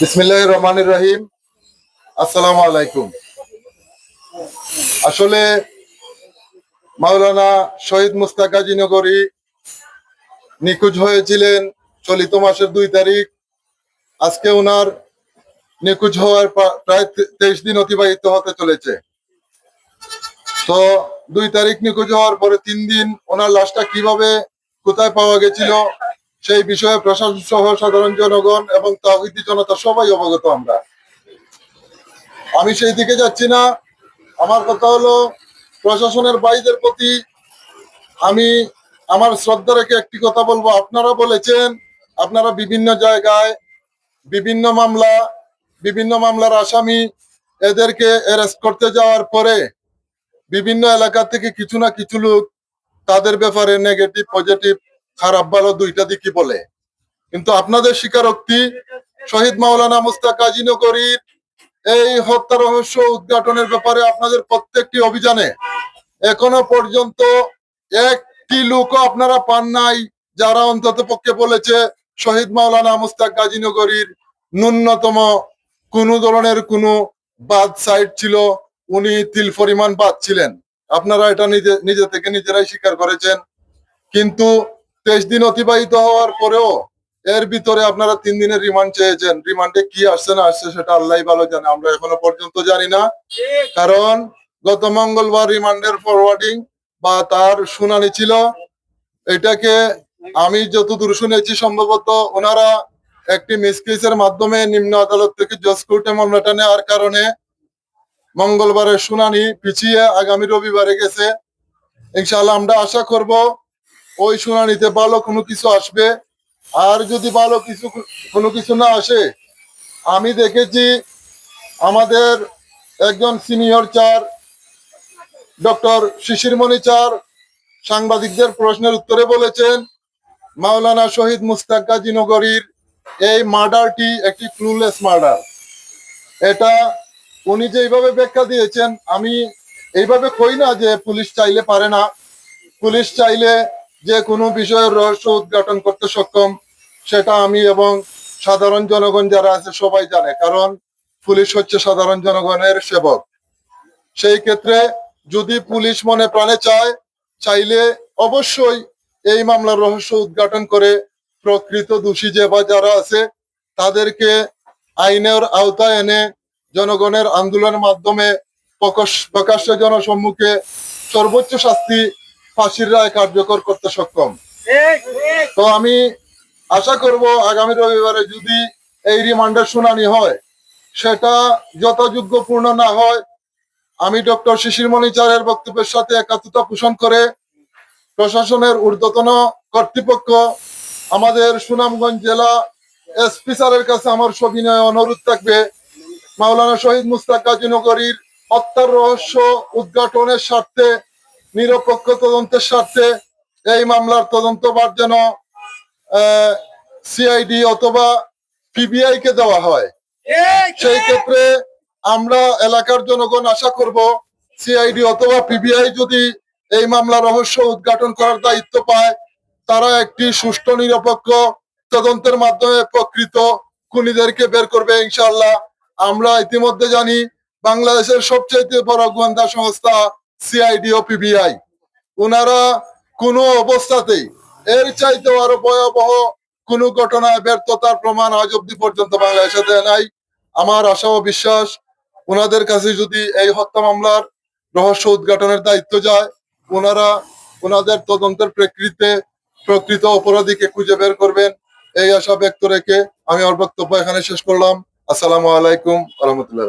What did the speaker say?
বিসমিল্লাহ রহমান রহিম। আসসালামু আলাইকুম। আসলে মাওলানা শহীদ নগরী নিখোঁজ হয়েছিলেন চলিত মাসের দুই তারিখ। আজকে ওনার নিখোঁজ হওয়ার প্রায় তেইশ দিন অতিবাহিত হতে চলেছে। তো দুই তারিখ নিখোঁজ হওয়ার পরে তিন দিন ওনার লাশটা কীভাবে কোথায় পাওয়া গেছিল সেই বিষয়ে প্রশাসন সহ সাধারণ জনগণ এবং তাহিদি জনতা সবাই অবগত আমরা। আমি সেই দিকে যাচ্ছি না। আমার কথা হলো, প্রশাসনের ভাইদের প্রতি আমি আমার শ্রদ্ধা রেখে একটি কথা বলব। আপনারা বলেছেন, আপনারা বিভিন্ন জায়গায় বিভিন্ন মামলা, বিভিন্ন মামলার আসামি এদেরকে অ্যারেস্ট করতে যাওয়ার পরে বিভিন্ন এলাকা থেকে কিছু না কিছু লোক তাদের ব্যাপারে নেগেটিভ পজিটিভ খারাপ ভালো দুইটা দিকই বলে। কিন্তু আপনাদের স্বীকারোক্তি, শহীদ মাওলানা মুস্তাক কাজী নগরীর এই হত্যা রহস্য উদ্ঘাটনের ব্যাপারে আপনাদের প্রত্যেকটি অভিযানে এখনও পর্যন্ত একটি লোকও আপনারা পান নাই, যারা অন্তত পক্ষে বলেছে শহীদ মাওলানা মুস্তাক গাজী নগরীর ন্যূনতম কোন ধরনের কোনো বাদ সাইড ছিল, উনি তিল পরিমাণ বাদ ছিলেন। আপনারা এটা নিজে নিজে থেকে নিজেরাই স্বীকার করেছেন। কিন্তু তেইশ দিন অতিবাহিত হওয়ার পরেও এর ভিতরে আপনারা তিন দিনের রিমান্ড চেয়েছেন। রিমান্ডে কি আসছে না আসছে সেটা আল্লাহ ভালো জানে। আমরা এখনও পর্যন্ত জানি না। কারণ গত মঙ্গলবার রিমান্ডের ফরওয়ার্ডিং বা তার শুনানি ছিল। এটাকে আমি যতদূর শুনেছি সম্ভবত ওনারা একটি মিসকেসের মাধ্যমে নিম্ন আদালত থেকে জজ কোর্টে মামলাটা নেওয়ার কারণে মঙ্গলবারের শুনানি পিছিয়ে আগামী রবিবারে গেছে। ইনশাআল্লাহ আমরা আশা করব ওই শুনানিতে ভালো কোনো কিছু আসবে? আর যদি ভালো কিছু কোনো কিছু না আসে? আমি দেখেছি আমাদের একজন সিনিয়র চার ডক্টর শিশিরমণি চার সাংবাদিকদের প্রশ্নের উত্তরে বলেছেন, মাওলানা শহীদ মুস্তাক গাজী নগরীর এই মার্ডারটি একটি ক্লুলেস মার্ডার। এটা উনি যে এইভাবে ব্যাখ্যা দিয়েছেন, আমি এইভাবে কই না যে পুলিশ চাইলে পারে না। পুলিশ চাইলে যে কোনো বিষয়ের রহস্য উদ্ঘাটন করতে সক্ষম, সেটা আমি এবং সাধারণ জনগণ যারা আছে সবাই জানে, কারণ পুলিশ হচ্ছে সাধারণ জনগণের সেবক। সেই ক্ষেত্রে যদি পুলিশ মনে প্রাণে চায়, চাইলে অবশ্যই এই মামলার রহস্য উদ্ঘাটন করে প্রকৃত দোষী যে বা যারা আছে, তাদেরকে আইনের আওতায় এনে জনগণের আন্দোলনের মাধ্যমে প্রকাশ- প্রকাশ্য জনসম্মুখে সর্বোচ্চ শাস্তি ফাঁসির রায় কার্যকর করতে সক্ষম। তো আমি আশা করব আগামী রবিবারে যদি এই রিমান্ডের শুনানি হয় সেটা যথাযোগ্য পূর্ণ না হয় আমি ডক্টর শিশিরমণি চারের বক্তব্যের সাথে একাত্মতা পোষণ করে প্রশাসনের ঊর্ধ্বতন কর্তৃপক্ষ আমাদের সুনামগঞ্জ জেলা এসপি স্যারের কাছে আমার সবিনয় অনুরোধ থাকবে। মাওলানা শহীদ মুস্তাক গাজী নগরীর হত্যার রহস্য উদ্ঘাটনের স্বার্থে নিরপেক্ষ তদন্তের স্বার্থে এই মামলার তদন্তভার যেন সিআইডি অথবা পিবিআই কে দেওয়া হয়। সেই ক্ষেত্রে আমরা এলাকার জনগণ আশা করব সিআইডি অথবা পিবিআই যদি এই মামলা রহস্য উদ্ঘাটন করার দায়িত্ব পায়, তারা একটি সুষ্ঠু, নিরপেক্ষ তদন্তের মাধ্যমে প্রকৃত খুনিদেরকে বের করবে ইনশাআল্লাহ। আমরা ইতিমধ্যে জানি, বাংলাদেশের সবচেয়ে বড় গোয়েন্দা সংস্থা সিআইডি ও পিবিআই ওনারা কোনো অবস্থাতেই, এর চাইতে আরও ভয়াবহ কোন ঘটনায় ব্যর্থতার প্রমাণ আজ অব্দি পর্যন্ত বাংলাদেশে দেয় নাই। আমার আশা ও বিশ্বাস ওনাদের কাছে যদি এই হত্যা মামলার রহস্য উদ্ঘাটনের দায়িত্ব যায় ওনারা ওনাদের তদন্তের প্রেক্ষিতে প্রকৃত অপরাধীকে খুঁজে বের করবেন। এই আশা ব্যক্ত রেখে আমি আমার বক্তব্য এখানে শেষ করলাম। আসসালামু আলাইকুম রহমতুল্লাহ